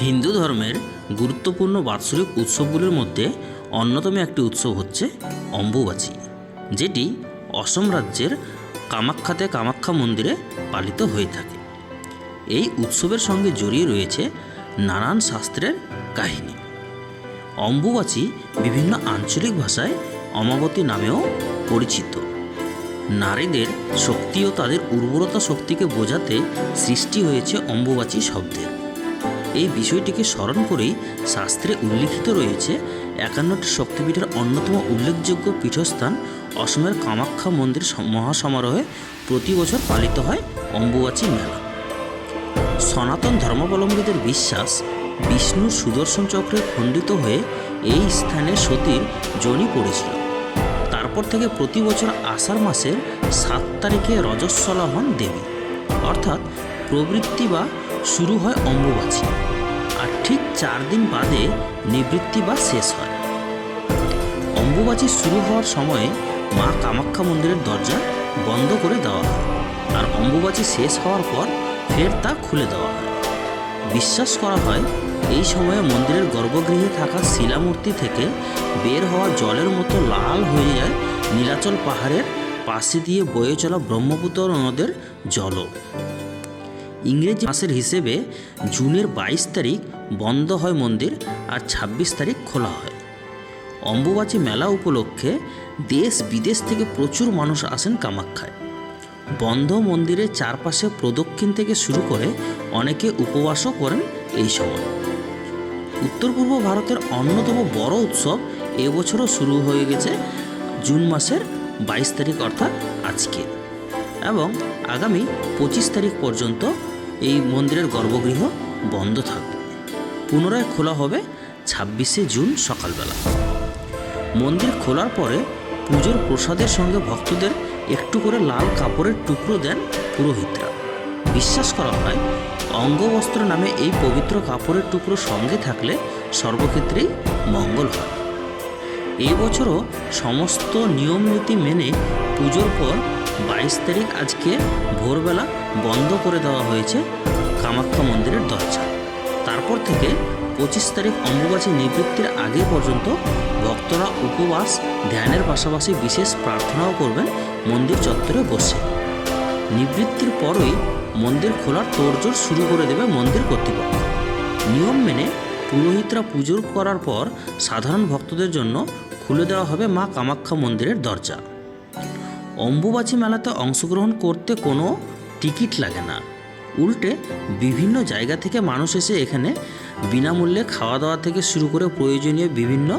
হিন্দু ধর্মের গুরুত্বপূর্ণ বাৎসরিক উৎসবগুলির মধ্যে অন্যতম একটি উৎসব হচ্ছে অম্বুবাচী, যেটি অসম রাজ্যের কামাখ্যাতে কামাখ্যা মন্দিরে পালিত হয়ে থাকে। এই উৎসবের সঙ্গে জড়িয়ে রয়েছে নানান শাস্ত্রের কাহিনী। অম্বুবাচী বিভিন্ন আঞ্চলিক ভাষায় অমাবতী নামেও পরিচিত। নারীদের শক্তি ও তাদের উর্বরতা শক্তিকে বোঝাতে সৃষ্টি হয়েছে অম্বুবাচী শব্দের এই বিষয়টিকে স্মরণ করেই শাস্ত্রে উল্লিখিত রয়েছে একান্নটি শক্তিপীঠের অন্যতম উল্লেখযোগ্য পীঠস্থান অসমের কামাখ্যা মন্দির সম- মহাসমারোহে প্রতি বছর পালিত হয় অম্বুবাচী মেলা। সনাতন ধর্মাবলম্বীদের বিশ্বাস বিষ্ণুর সুদর্শন চক্রে খণ্ডিত হয়ে এই স্থানে সতীর জনি পড়েছিল। তারপর থেকে প্রতি বছর আষাঢ় মাসের সাত তারিখে রজস্বলা হন দেবী। অর্থাৎ প্রবৃত্তি বা শুরু হয় অম্বুবাচী। আর ঠিক চার দিন বাদে নিবৃত্তি বা শেষ হয়। অম্বুবাচী শুরু হওয়ার সময়ে মা কামাখ্যা মন্দিরের দরজা বন্ধ করে দেওয়া হয়। আর অম্বুবাচী শেষ হওয়ার পর ফের তা খুলে দেওয়া হয়। বিশ্বাস করা হয়, এই সময়ে মন্দিরের গর্ভগৃহে থাকা শিলামূর্তি থেকে বের হওয়া জলের মতো লাল হয়ে যায় নীলাচল পাহাড়ের পাশে দিয়ে বয়ে চলা ব্রহ্মপুত্র নদের জলও। ইংরেজি মাসের হিসেবে জুনের বাইশ তারিখ বন্ধ হয় মন্দির আর ছাব্বিশ তারিখ খোলা হয়। অম্বুবাচী মেলা উপলক্ষে দেশ বিদেশ থেকে প্রচুর মানুষ আসেন কামাখ্যায়। বন্ধ মন্দিরের চারপাশে প্রদক্ষিণ থেকে শুরু করে অনেকে উপবাসও করেন এই সময়। উত্তর পূর্ব ভারতের অন্যতম বড় উৎসব এবছরও শুরু হয়ে গেছে জুন মাসের বাইশ তারিখ অর্থাৎ আজকে। এবং আগামী পঁচিশ তারিখ পর্যন্ত এই মন্দিরের গর্ভগৃহ বন্ধ থাকবে। পুনরায় খোলা হবে ছাব্বিশে জুন সকালবেলা। মন্দির খোলার পরে পুজোর প্রসাদের সঙ্গে ভক্তদের একটু করে লাল কাপড়ের টুকরো দেন পুরোহিতরা। বিশ্বাস করা হয়, অঙ্গবস্ত্র নামে এই পবিত্র কাপড়ের টুকরো সঙ্গে থাকলে সর্বক্ষেত্রেই মঙ্গল হয়। এই বছরও সমস্ত নিয়ম নীতি মেনে পুজোর পর বাইশ তারিখ আজকে ভোরবেলা বন্ধ করে দেওয়া হয়েছে কামাখ্যা মন্দিরের দরজা। তারপর থেকে পঁচিশ তারিখ অম্বুবাচী নিবৃত্তির আগে পর্যন্ত ভক্তরা উপবাস, ধ্যানের পাশাপাশি বিশেষ প্রার্থনাও করবেন মন্দির চত্বরে বসে। নিবৃত্তির পরই মন্দির খোলার তোড়জোড় শুরু করে দেবে মন্দির কর্তৃপক্ষ। নিয়ম মেনে পুরোহিতরা পুজো করার পর সাধারণ ভক্তদের জন্য খুলে দেওয়া হবে মা কামাখ্যা মন্দিরের দরজা। অম্বুবাচী মেলাতে অংশগ্রহণ করতে কোনো টিকিট লাগে না। উল্টে বিভিন্ন জায়গা থেকে মানুষ এসে এখানে বিনামূল্যে খাওয়া দাওয়া থেকে শুরু করে প্রয়োজনীয় বিভিন্ন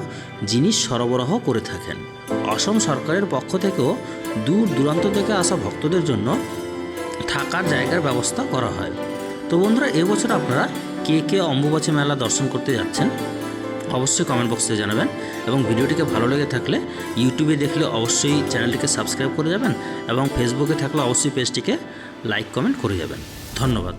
জিনিস সরবরাহ করে থাকেন। অসম সরকারের পক্ষ থেকেও দূর দূরান্ত থেকে আসা ভক্তদের জন্য থাকার জায়গার ব্যবস্থা করা হয়। তো বন্ধুরা এবছর আপনারা কে কে অম্বুবাচী মেলা দর্শন করতে যাচ্ছেন? অবশ্যই কমেন্ট বক্সে জানাবেন এবং ভিডিওটিকে ভালো লেগে থাকলে ইউটিউবে দেখলে অবশ্যই চ্যানেলটিকে সাবস্ক্রাইব করে যাবেন এবং ফেসবুকে থাকলে অবশ্যই পেজটিকে লাইক কমেন্ট করে যাবেন। ধন্যবাদ।